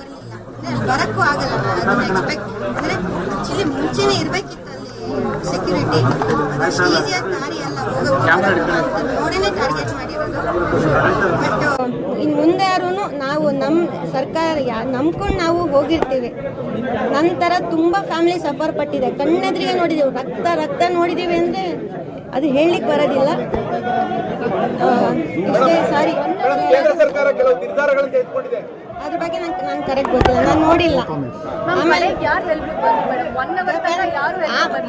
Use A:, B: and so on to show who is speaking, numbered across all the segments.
A: ಬರಲಿಲ್ಲ ಬರಕ್ಕೂ ಆಗಲ್ಲ ಅದನ್ನ ಎಕ್ಸ್ಪೆಕ್ಟ್ ಅಂದ್ರೆ ಆ್ಯಕ್ಚುಲಿ ಮುಂಚೆನೇ ಇರಬೇಕಿತ್ತು ಅಲ್ಲಿ ಸೆಕ್ಯೂರಿಟಿ ಅಷ್ಟು ಈಸಿಯಾಗಿ ದಾರಿ ಅಲ್ಲ ಹೋಗೋದು ನೋಡೇನೆ ಟಾರ್ಗೆಟ್ ಮಾಡಿರೋದು.
B: ನಾವು ನಮ್ಮ ಸರ್ಕಾರ ನಂಬ್ಕೊಂಡು ನಾವು ಹೋಗಿರ್ತೀವಿ. ನಂತರ ತುಂಬ ಫ್ಯಾಮಿಲಿ ಸಫರ್ ಪಟ್ಟಿದೆ. ಕಣ್ಣೆದ್ರಿಗೆ ನೋಡಿದ್ದೀವಿ ರಕ್ತ ರಕ್ತ ನೋಡಿದ್ದೀವಿ ಅಂದರೆ ಅದು ಹೇಳಲಿಕ್ಕೆ ಬರೋದಿಲ್ಲ. ಇಷ್ಟೇ ಸಾರಿ.
C: ಕೇಂದ್ರ ಸರ್ಕಾರ ಕೆಲವು ನಿರ್ಧಾರಗಳನ್ನು ತೆಗೆದುಕೊಂಡಿದೆ.
B: ಅದ್ರ ಬಗ್ಗೆ ನಂಗೆ ನಂಗೆ ಕರೆಕ್ಟ್ ಗೊತ್ತಿಲ್ಲ. ನಾನು ನೋಡಿಲ್ಲ. ಆಮೇಲೆ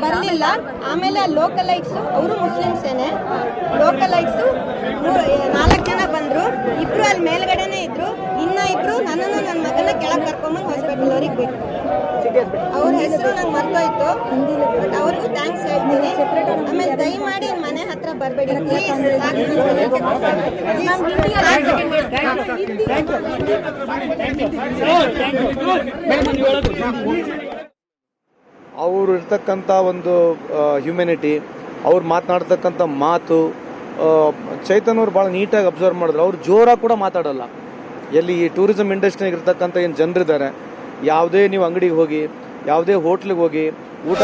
B: ಬರಲಿಲ್ಲ. ಆಮೇಲೆ ಲೋಕಲೈಟ್ಸು ಅವರು ಮುಸ್ಲಿಮ್ಸೇನೆ ಲೋಕಲೈಟ್ಸು ನಾಲ್ಕು ಜನ ಬಂದ್ರು. ಇಬ್ರು ಅಲ್ಲಿ ಮೇಲ್ಗಡೆನೆ ಕೆಳಗೆ ಕರ್ಕೊಂಬಂದು ಹಾಸ್ಪಿಟಲ್ ಅವ್ರಿಗೆ ಬಿಟ್ಟು ಅವ್ರ ಹೆಸರು ನಂಗೆ ಮರ್ತೋಯ್ತು ಬಟ್ ಅವ್ರಿಗೂ ಥ್ಯಾಂಕ್ಸ್ ಹೇಳ್ತೀನಿ. ಆಮೇಲೆ ದಯಮಾಡಿ ಮನೆ ಹತ್ರ ಬರಬೇಡಿ.
D: ಅವರು ಇರ್ತಕ್ಕಂಥ ಒಂದು ಹ್ಯೂಮ್ಯಾನಿಟಿ ಅವ್ರು ಮಾತನಾಡ್ತಕ್ಕಂಥ ಮಾತು ಚೈತನ್ಯವ್ರು ಚೈತನ್ ಅವ್ರು ಭಾಳ ನೀಟಾಗಿ ಅಬ್ಸರ್ವ್ ಮಾಡಿದ್ರು. ಅವ್ರು ಜೋರಾಗಿ ಕೂಡ ಮಾತಾಡಲ್ಲ. ಎಲ್ಲಿ ಈ ಟೂರಿಸಂ ಇಂಡಸ್ಟ್ರಿನಾಗ ಇರ್ತಕ್ಕಂಥ ಏನು ಜನರಿದ್ದಾರೆ ಯಾವುದೇ ನೀವು ಅಂಗಡಿಗೆ ಹೋಗಿ ಯಾವುದೇ ಹೋಟ್ಲಿಗೆ ಹೋಗಿ ಊಟ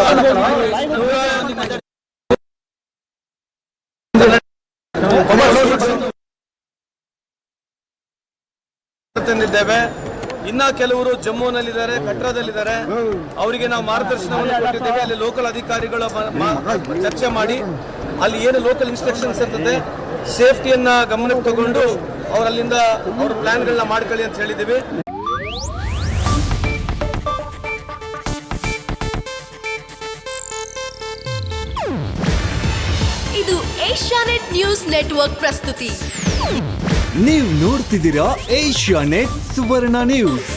D: ತಂದಿದ್ದೇವೆ. ಇನ್ನ ಕೆಲವರು ಜಮ್ಮುನಲ್ಲಿದ್ದಾರೆ ಕಟ್ರಾದಲ್ಲಿದ್ದಾರೆ. ಅವರಿಗೆ ನಾವು ಮಾರ್ಗದರ್ಶನವನ್ನು ಕೊಟ್ಟಿದ್ದೇವೆ. ಅಲ್ಲಿ ಲೋಕಲ್ ಅಧಿಕಾರಿಗಳ ಚರ್ಚೆ ಮಾಡಿ. ಅಲ್ಲಿ ಏನು ಲೋಕಲ್ ಇನ್ಸ್ಟ್ರಕ್ಷನ್ಸ್ ಇರ್ತದೆ ಸೇಫ್ಟಿಯನ್ನ ಗಮನಕ್ಕೆ ತಗೊಂಡು ಅವರಲ್ಲಿಂದ ಅಲ್ಲಿಂದ ಅವ್ರ ಪ್ಲಾನ್ಗಳನ್ನ ಮಾಡ್ಕೊಳ್ಳಿ ಅಂತ ಹೇಳಿದ್ದೀವಿ.
E: ಇದು ಏಷ್ಯಾನೆಟ್ ನ್ಯೂಸ್ ನೆಟ್ವರ್ಕ್ ಪ್ರಸ್ತುತಿ.
F: ನೀವು ನೋಡ್ತಿದ್ದೀರಾ ಏಷ್ಯಾ ನೆಟ್ ಸುವರ್ಣ ನ್ಯೂಸ್.